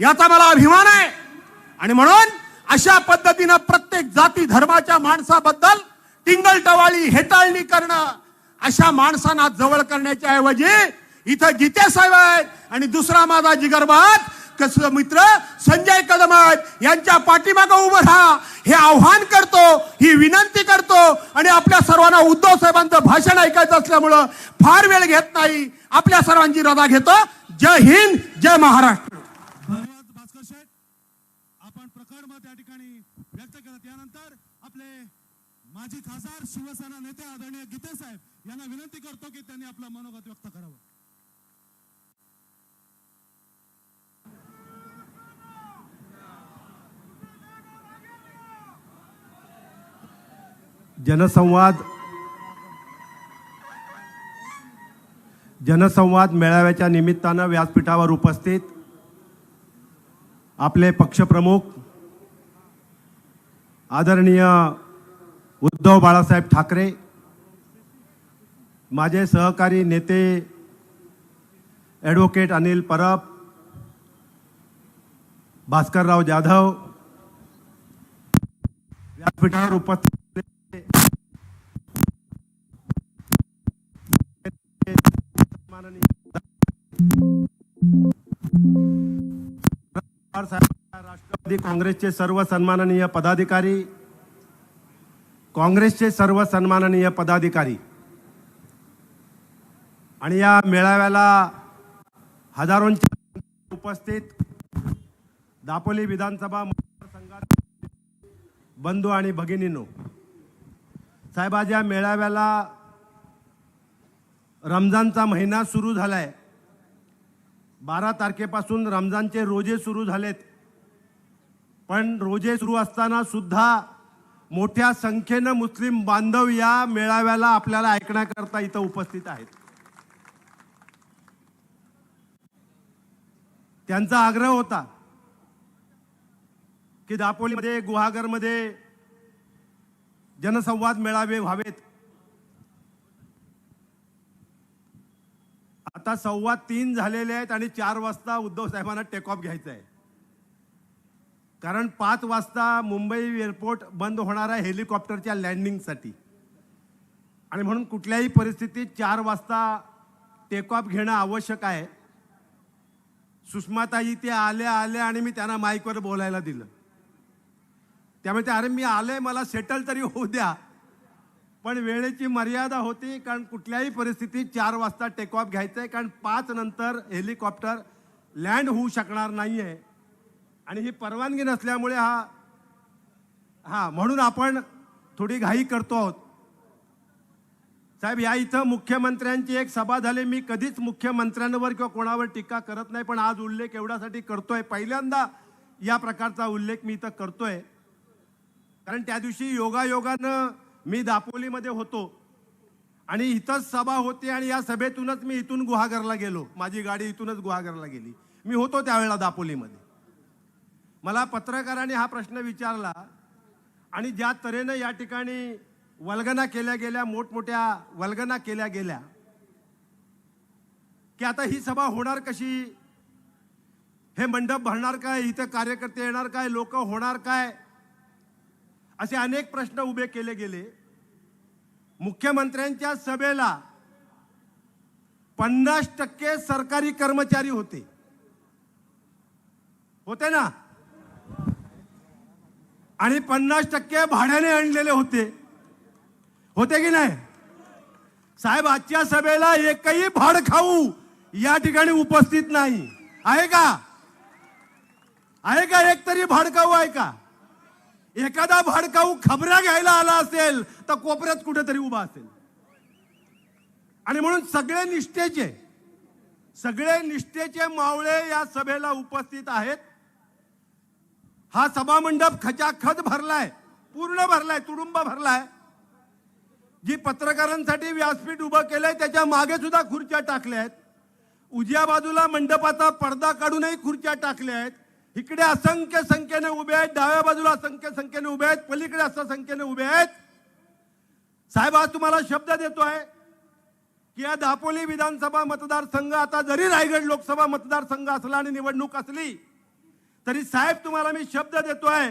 याचा मला अभिमान आहे. आणि म्हणून अशा पद्धतीनं प्रत्येक जाती धर्माच्या माणसाबद्दल टिंगल टवाळी हेटाळणी करणं अशा माणसांना जवळ करण्याच्या ऐवजी इथं गीते साहेब आहेत. आणि दुसरा माझा जिगरबाद कस मित्र संजय कदम आहेत. यांच्या पाठीमागं उभं राहा. हे आव्हान करतो ही विनंती करतो. आणि आपल्या सर्वांना उद्धव साहेबांचं भाषण ऐकायचं असल्यामुळं फार वेळ घेत नाही. आपल्या सर्वांची रजा घेतो. जय हिंद जय महाराष्ट्र धन्यवाद भास्कर शेठ आपण त्या ठिकाणी व्यक्त केलं. त्यानंतर आपले माजी खासदार शिवसेना नेते आदरणीय गीते साहेब यांना विनंती करतो की त्यांनी आपलं मनोगत व्यक्त करावं. जनसंवाद जनसंवाद मेळाव्याच्या निमित्तानं व्यासपीठावर उपस्थित आपले पक्षप्रमुख आदरणीय उद्धव बाळासाहेब ठाकरे माझे सहकारी नेते ॲडव्होकेट अनिल परब भास्करराव जाधव व्यासपीठावर उपस्थित माननीय साहेब, काँग्रेसचे सर्व सन्माननीय पदाधिकारी काँग्रेसचे सर्व सन्माननीय पदाधिकारी आणि या मेळाव्याला हजारोंच्या उपस्थित दापोली विधानसभा मतदारसंघात बंधू आणि भगिनींनो साहेब आज या मेळाव्याला रमजानचा महिना सुरू झालाय. बारा तारखेपासून रमजानचे रोजे सुरू झालेत. पण रोजे सुरू असताना सुद्धा मोठ्या संख्येनं मुस्लिम बांधव या मेळाव्याला आपल्याला ऐकण्याकरता इथं उपस्थित आहेत. त्यांचा आग्रह होता की दापोलीमध्ये गुहागरमध्ये जनसंवाद मेळावे व्हावेत. आता संवाद तीन झालेले आहेत आणि चार वाजता उद्धव साहेबांना टेक ऑफ घ्यायचा आहे कारण पाच वाजता मुंबई एअरपोर्ट बंद होणार आहे हेलिकॉप्टरच्या लँडिंगसाठी. आणि म्हणून कुठल्याही परिस्थितीत चार वाजता टेक ऑफ घेणं आवश्यक आहे. सुषमाताई ते आल्या आल्या आणि मी त्यांना माईकवर बोलायला दिलं. त्यामुळे ते अरे मी आले मला सेटल तरी होऊ द्या. पण वेळेची मर्यादा होती कारण कुठल्याही परिस्थितीत चार वाजता टेक ऑफ घ्यायचं आहे कारण पाच नंतर हेलिकॉप्टर लँड होऊ शकणार नाही आहे आणि ही परवानगी नसल्यामुळे हा हा म्हणून आपण थोडी घाई करतो आहोत. साहेब या इथं मुख्यमंत्र्यांची एक सभा झाली. मी कधीच मुख्यमंत्र्यांवर किंवा कोणावर टीका करत नाही पण आज उल्लेख एवढ्यासाठी करतोय. पहिल्यांदा या प्रकारचा उल्लेख मी इथं करतोय. कारण त्या दिवशी योगायोगानं मी दापोलीमध्ये होतो. आणि इथंच सभा होती आणि या सभेतूनच मी इथून गुहागरला गेलो. माझी गाडी इथूनच गुहागरला गेली. मी होतो त्यावेळेला दापोलीमध्ये. मला पत्रकारांनी हा प्रश्न विचारला आणि ज्या तऱ्हेनं या ठिकाणी वल्गना केल्या गेल्या मोठमोठ्या वल्गना केल्या गेल्या की आता ही सभा होणार कशी? हे मंडप भरणार काय? इथं कार्यकर्ते येणार काय? लोक होणार काय? असे अनेक प्रश्न उभे केले गेले. मुख्यमंत्र्यांच्या सभेला पन्नास टक्के सरकारी कर्मचारी होते. होते ना? आणि पन्नास टक्के भाड्याने आणलेले होते. होते की नाही? साहेब आजच्या सभेला एकही भाड खाऊ या ठिकाणी उपस्थित नाही. आहे का? आहे का एक तरी भाडकाऊ आहे का? एखादा भाडकाऊ खबऱ्या घ्यायला आला असेल तर कोपऱ्यात कुठेतरी उभा असेल. आणि म्हणून सगळे निष्ठेचे सगळे निष्ठेचे मावळे या सभेला उपस्थित आहेत. हा सभामंडप खचाखच भरलाय पूर्ण भरलाय तुडुंब भरलाय. जी पत्रकारांसाठी व्यासपीठ उभं केलंय त्याच्यामागे सुद्धा खुर्च्या टाकल्या आहेत. उजव्या बाजूला मंडपाचा पडदा काढूनही खुर्च्या टाकल्या आहेत. इकडे असंख्य संख्येने उभे आहेत डाव्या बाजूला असंख्य संख्येने उभे आहेत पलीकडे असं संख्येने उभे आहेत. साहेब आज तुम्हाला शब्द देतोय की या दापोली विधानसभा मतदारसंघ आता जरी रायगड लोकसभा मतदारसंघ असला आणि निवडणूक असली तरी साहेब तुम्हाला मी शब्द देतोय.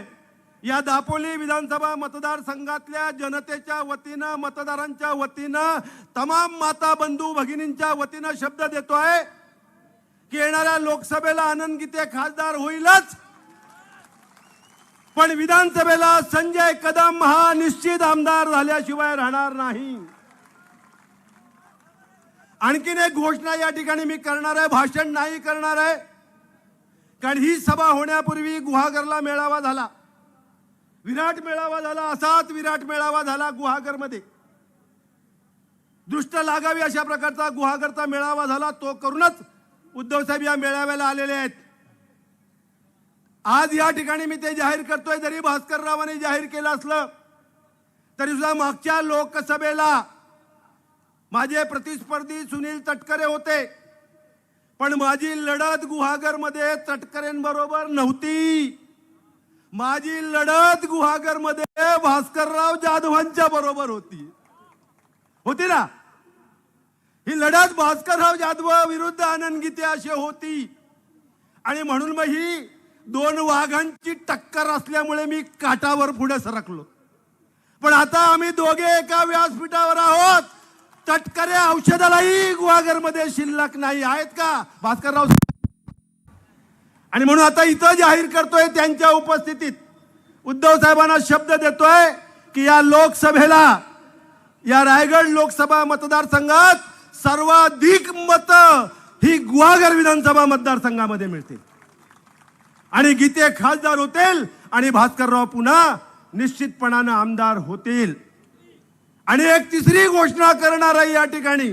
या दापोली विधानसभा मतदारसंघातल्या जनतेच्या वतीनं मतदारांच्या वतीनं तमाम माता बंधू भगिनींच्या वतीनं शब्द देतोय की येणाऱ्या लोकसभेला आनंद गीते खासदार होईलच. पण विधानसभेला संजय कदम हा निश्चित आमदार झाल्याशिवाय राहणार नाही. आणखीन एक घोषणा या ठिकाणी मी करणार आहे भाषण नाही करणार आहे. कारण ही सभा होण्यापूर्वी गुहागरला मेळावा झाला. विराट मेळावा झाला असाच विराट मेळावा झाला गुहागरमध्ये. दृष्ट लागावी अशा प्रकारचा गुहागरचा मेळावा झाला. तो करूनच उद्धव साहेब या मेळाव्याला आलेले आहेत. आज या ठिकाणी मी ते जाहीर करतोय जरी भास्कररावांनी जाहीर केलं असलं तरी सुद्धा मागच्या लोकसभेला माझे प्रतिस्पर्धी सुनील तटकरे होते. पण माझी लढत गुहागरमध्ये तटकरेंबरोबर नव्हती. माझी लढत गुहागरमध्ये भास्करराव जाधवांच्या बरोबर होती. होती ना? ही लढत भास्करराव जाधव विरुद्ध आनंद गीते अशी होती. आणि म्हणून मग ही दोन वाघांची टक्कर असल्यामुळे मी काटावर पुढे सरकलो. पण आता आम्ही दोघे एका व्यासपीठावर तटकरे औषधालाही गुहागरमध्ये शिल्लक नाही. आहेत का? भास्करराव आणि म्हणून आता इथं जाहीर करतोय त्यांच्या उपस्थितीत. उद्धव साहेबांना शब्द देतोय की या लोकसभेला या रायगड लोकसभा मतदारसंघात सर्वाधिक मत ही गुहागर विधानसभा मतदारसंघामध्ये मिळतील. आणि गीते खासदार होतील आणि भास्करराव पुन्हा निश्चितपणानं आमदार होतील. आणि एक तिसरी घोषणा करणार आहे या ठिकाणी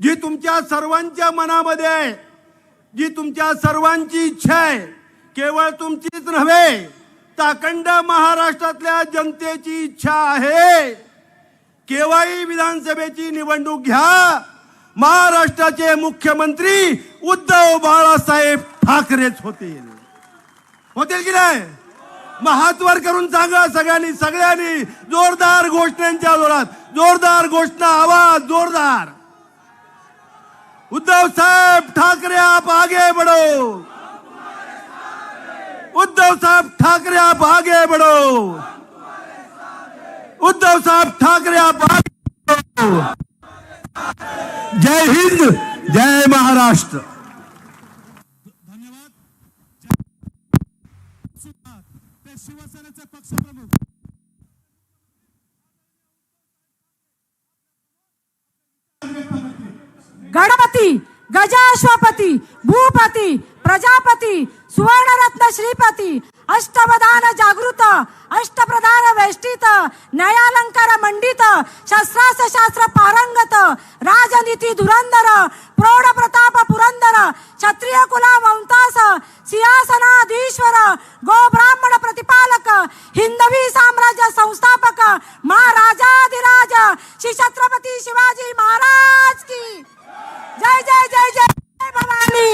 जी तुमच्या सर्वांच्या मनामध्ये आहे जी तुमच्या सर्वांची इच्छा आहे केवळ तुमचीच नव्हे ताकंड महाराष्ट्रातल्या जनतेची इच्छा आहे. केव्हाही विधानसभेची निवडणूक घ्या. महाराष्ट्राचे मुख्यमंत्री उद्धव बाळासाहेब ठाकरेच होतील. होतील की नाही? मग करून सांगा सगळ्यांनी सगळ्यांनी. जोरदार घोषणांच्या जोरात. जोरदार घोषणा आवाज जोरदार. उद्धव साहेब ठाकरे आप आगे बढ़ो. उद्धव साहेब ठाकरे आप आगे बढ़ो. उद्धव साहेब ठाकरे आप आगे जय हिंद जय महाराष्ट्र धन्यवाद सुद्धा ते शिवसेनेचे पक्षप्रमुख गणपती गजाश्वपती भूपती प्रजापती सुवर्णरत्न श्रीपती अष्टवधान जागृत अष्टप्रधान वेष्टित न्यायालंकार मंडित शस्त्रास्त्र शास्त्र पारंगत राजनीती धुरंधर प्रौढ प्रताप पुरंदर क्षत्रिय कुला वंतास सिंहासनाधीश्वर गो ब्राह्मण प्रतिपालक हिंदवी साम्राज्य संस्थापक महाराजाधिराज श्री छत्रपती शिवाजी महाराज की जय जय जय जय जय भवानी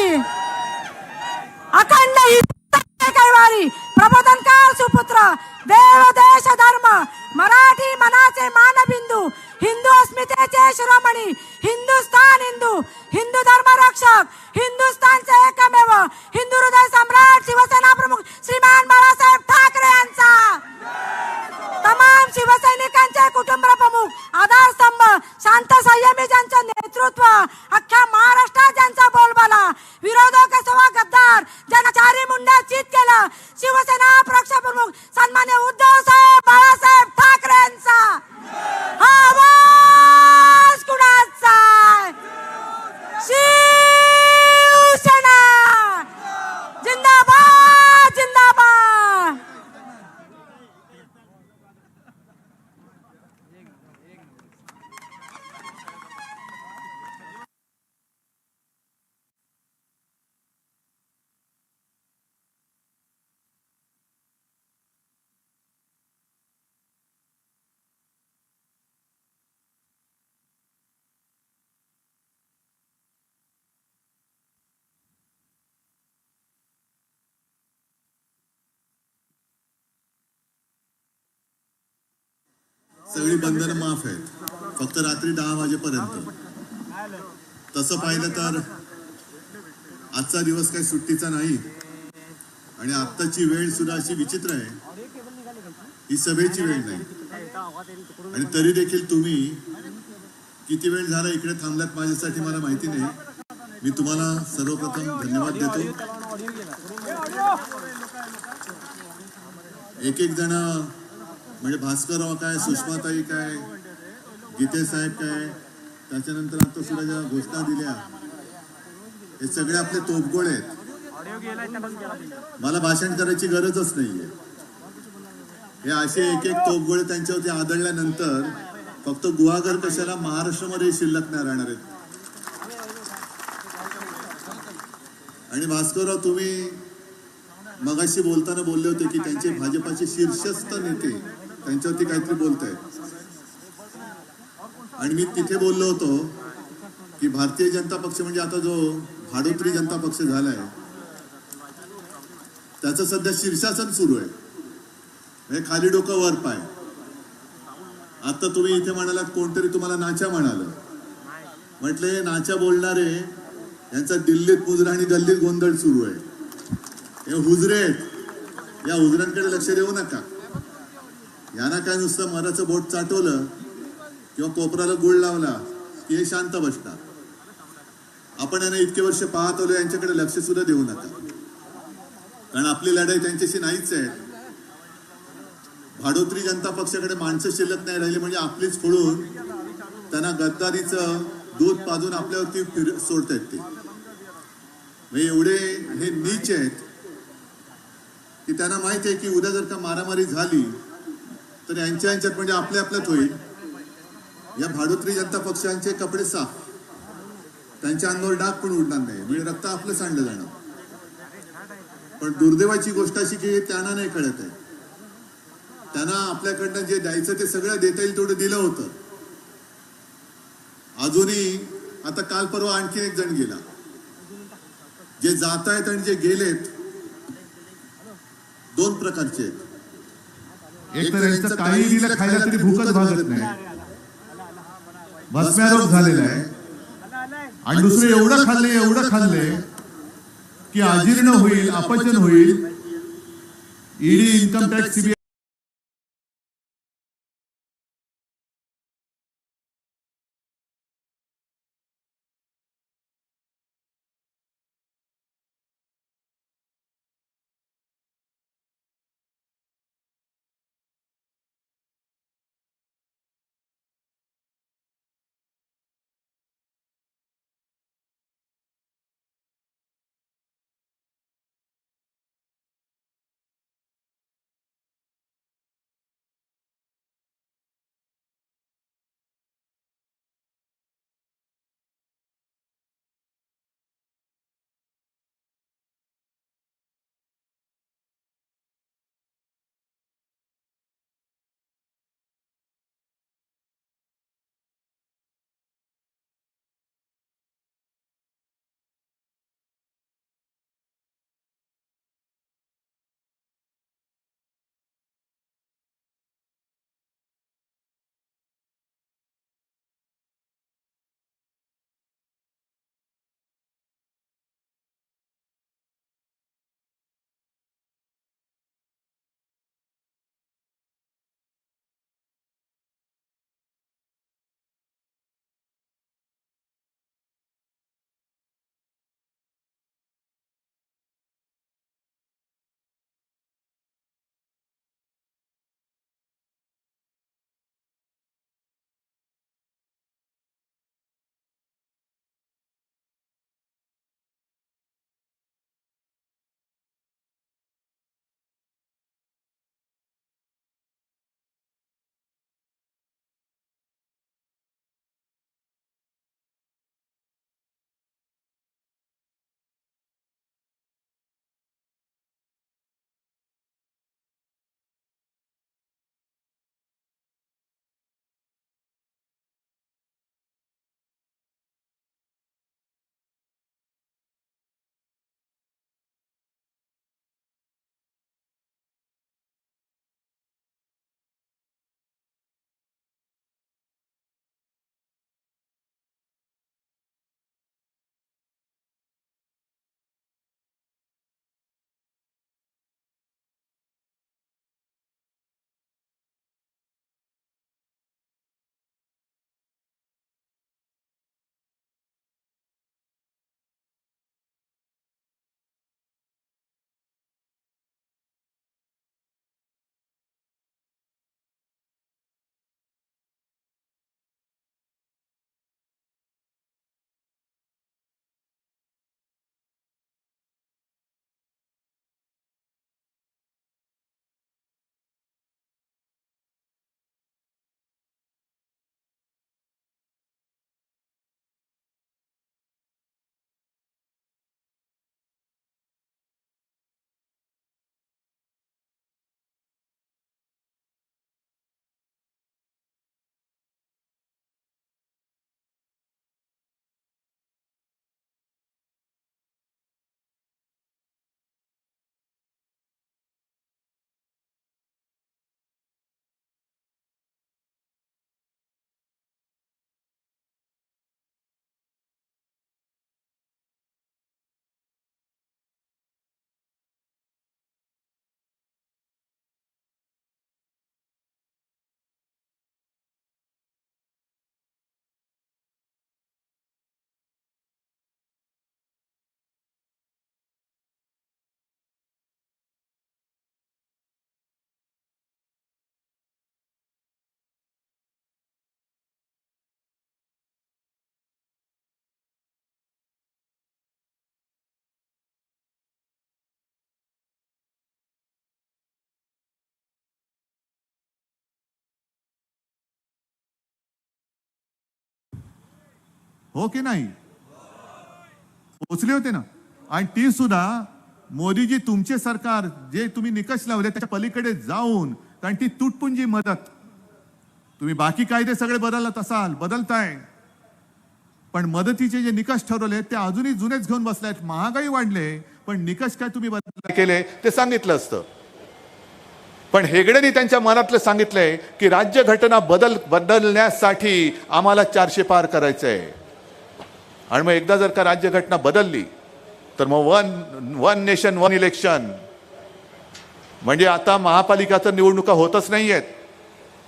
अखंड हिंदू कैवारी प्रबोधनकार सुपुत्र देव देश धर्म मराठी मनाचे मानबिंदू हिंदू अस्मितेचे शिरोमणी हिंदुस्तान सगळी बंधनं माफ आहेत. फक्त रात्री दहा वाजेपर्यंत. तसं पाहिलं तर आजचा दिवस काही सुट्टीचा नाही. आणि आत्ताची वेळ सुद्धा अशी विचित्र आहे. ही सभेची वेळ नाही. आणि तरी देखील तुम्ही किती वेळ झाला इकडे थांबलात माझ्यासाठी मला माहिती नाही. मी तुम्हाला सर्वप्रथम धन्यवाद देतो. एक एक जण म्हणजे भास्करराव काय सुषमाताई काय गीते साहेब काय त्याच्यानंतर आता सुद्धा ज्या घोषणा दिल्या हे सगळे आपले तोफगोळे आहेत. मला भाषण करायची गरजच नाहीये. हे असे एक एक तोफगोळे त्यांच्यावरती आदळल्यानंतर फक्त गुहागर कशाला महाराष्ट्रामध्ये शिल्लक नाही राहणार आहेत. आणि भास्करराव तुम्ही मगाशी बोलताना बोलले होते की त्यांचे भाजपाचे शीर्षस्थ नेते त्यांच्यावरती काहीतरी बोलताय आणि मी तिथे बोललो होतो की भारतीय जनता पक्ष म्हणजे आता जो भाडोत्री जनता पक्ष झालाय त्याचं सध्या शीर्षासन सुरू आहे. हे खाली डोकं वर पाय. आता तुम्ही इथे म्हणालात कोणतरी तुम्हाला नाच्या म्हणालं. म्हटले नाच्या बोलणारे यांचा दिल्लीत मुजरा आणि गल्लीत गोंधळ सुरू आहे. हे हुजरे या हुजऱ्यांकडे लक्ष देऊ नका. यांना काय नुसतं मराचं बोट चाटवलं किंवा कोपराला गुळ लावला की हे शांत बसतात. आपण यांना इतके वर्ष पाहत आलो यांच्याकडे लक्ष सुद्धा देऊ नका. कारण आपली लढाई त्यांच्याशी नाहीच आहे. भाडोत्री जनता पक्षाकडे माणसं शिल्लक नाही राहिली म्हणजे आपलीच फोडून त्यांना गद्दारीचं दूध पाजून आपल्यावरती फिर सोडतायत ते. म्हणजे एवढे हे नीच आहेत की त्यांना माहिती आहे की उद्या जर का मारामारी झाली तर यांच्या यांच्यात म्हणजे आपल्या आपल्यात होईल. या भाडोत्री जनता पक्षांचे कपडे साफ. त्यांच्या अंगावर डाग पण उडणार नाही. म्हणजे रक्त आपलं सांडलं जाणार. पण दुर्दैवाची गोष्ट अशी की त्यांना नाही कळत आहे. त्यांना आपल्याकडनं जे द्यायचं ते सगळं देता येईल तेवढं दिलं होतं. अजूनही आता काल परवा आणखी एक जण गेला. जे जात आहेत आणि जे गेलेत दोन प्रकारचे आहेत. एक तर यांचं काही दिलं खायला तरी भूकच भागत नाही. भस्म्यारोग झालेला आहे. आणि दुसरं एवढं खाल्ले एवढं खाल्ले की अजीर्ण होईल अपचन होईल. ईडी इन्कम टॅक्स सीबीआय हो की नाही? पोचले होते ना? आणि ती सुद्धा मोदीजी तुमचे सरकार जे तुम्ही निकष लावले त्याच्या पलीकडे जाऊन कारण ती तुटपुंजी मदत तुम्ही बाकी कायदे सगळे बदलत असाल बदलताय. पण मदतीचे जे निकष ठरवले ते अजूनही जुनेच घेऊन बसलेत महागाई वाढले पण निकष काय तुम्ही बदल केले ते सांगितलं असतं. पण हेगडेंनी त्यांच्या मनातलं सांगितलंय की राज्यघटना बदल बदलण्यासाठी आम्हाला चारशे पार करायचं आहे आणि मग एकदा जर का राज्यघटना बदलली तर मग one one nation one election. म्हणजे आता महापालिका तर निवडणुका होतच नाही आहेत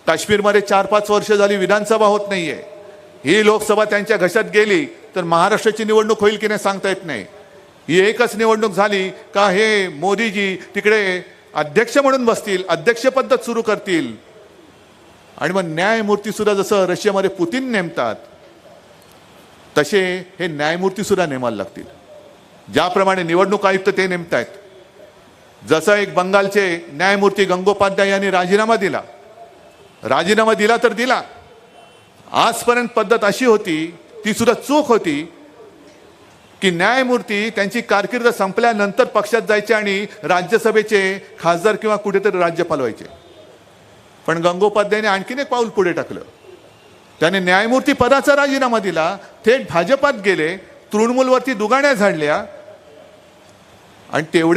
काश्मीरमध्ये चार पाच वर्ष झाली विधानसभा होत नाही आहे ही लोकसभा त्यांच्या घशात गेली तर महाराष्ट्राची निवडणूक होईल की नाही सांगता येत नाही. ही एकच निवडणूक झाली का हे मोदीजी तिकडे अध्यक्ष म्हणून बसतील अध्यक्ष पद्धत सुरू करतील. आणि मग न्यायमूर्ती सुद्धा जसं रशियामध्ये पुतीन नेमतात तसे हे न्यायमूर्ती सुद्धा नेमायला लागतील. ज्याप्रमाणे निवडणूक आयुक्त ते नेमतायत. जसं एक बंगालचे न्यायमूर्ती गंगोपाध्याय यांनी राजीनामा दिला. राजीनामा दिला तर दिला. आजपर्यंत पद्धत अशी होती ती सुद्धा चूक होती की न्यायमूर्ती त्यांची कारकीर्द संपल्यानंतर पक्षात जायचे आणि राज्यसभेचे खासदार किंवा कुठेतरी राज्यपाल व्हायचे. पण गंगोपाध्यायने आणखीन एक पाऊल पुढे टाकलं. त्याने न्यायमूर्ती पदाचा राजीनामा दिला. थेट भाजपात गेले. तृणमूलवरती दुगाण्या झाडल्या. आणि तेवढ्या